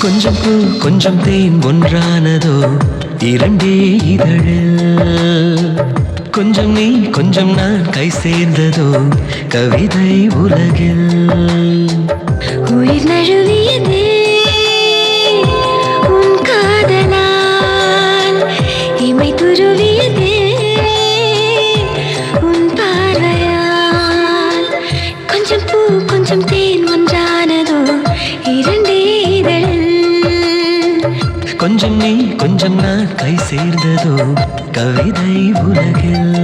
கொஞ்சம் பூ கொஞ்சம் தேன் ஒன்றானதோ? இரண்டே இதழில். கொஞ்சம் நீ கொஞ்சம் நான் கை சேர்ந்ததோ? கவிதை உலகில். உயிர் நழுவியதே உன் காதலால் இமை துருவியதே உன் பார்வையால் கொஞ்சம் பூ கொஞ்சம் தேன் கொஞ்சம் நீ கொஞ்சம் நான் கை சேர்ந்ததோ கவிதை உலகில்.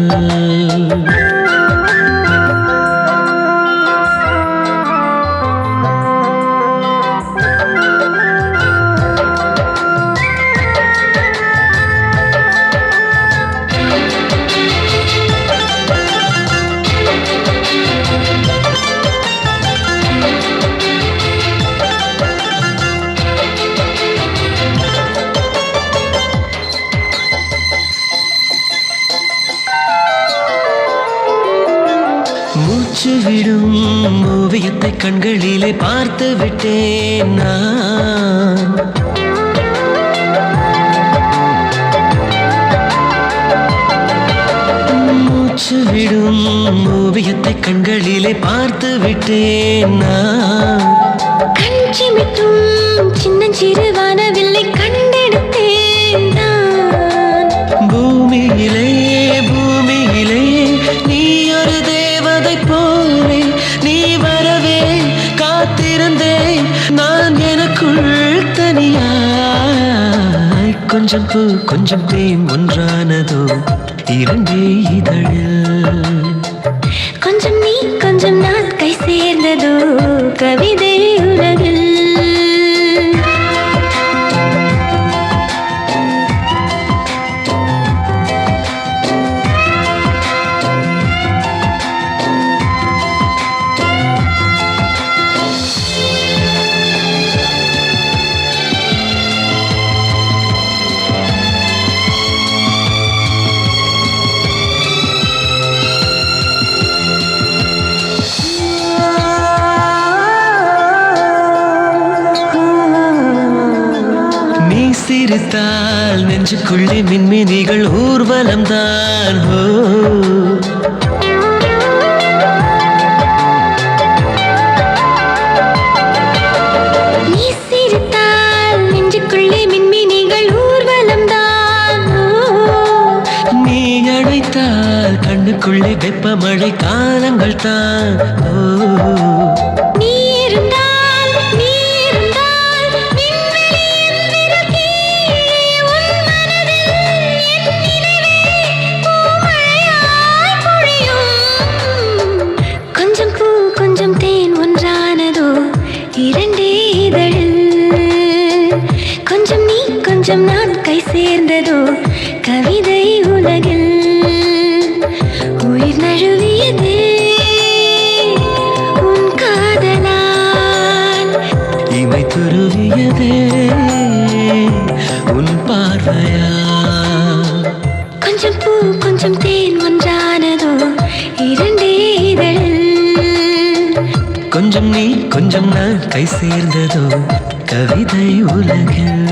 மூச்சு விடும் ஓவியத்தை கண்களிலே பார்த்து விட்டேன் நான். மூச்சு விடும் ஓவியத்தை கண்களிலே பார்த்து விட்டேன் நான். கண் சிமிட்டும் சின்னஞ்சிறு வானவில்லை கண்டெடுத்தேன் நான். பூமியிலே கொஞ்சம் பூ கொஞ்சம் தேன் ஒன்றானதோ? இரண்டே இதழில் கொஞ்சம் நீ கொஞ்சம் நான் கை சேர்ந்ததோ? கவிதை உலகில் சிரித்தால் நெஞ்சுக்குள்ளே மின்மினிகள் ஊர்வலம் தான் ஹோ நீ சிரித்தால் நெஞ்சுக்குள்ளே மின்மினிகள் ஊர்வலம் தான் நீ அழைத்தால் கண்ணுக்குள்ளே வெப்பமழை காலங்கள் தான் ஓ. கொஞ்சம் தேன் ஒன்றானதோ? இரண்டே இதழில் கொஞ்சம் நீ கொஞ்சம் நான் கை சேர்ந்ததோ? கவிதை உலகில். உயிர் நழுவியதே. உன் காதலால். இமை துருவியதே. உன் பார்வையா கொஞ்சம் பூ கொஞ்சம் தேன். கொஞ்சம் நாள் கை சேர்ந்ததோ கவிதை உலகில்.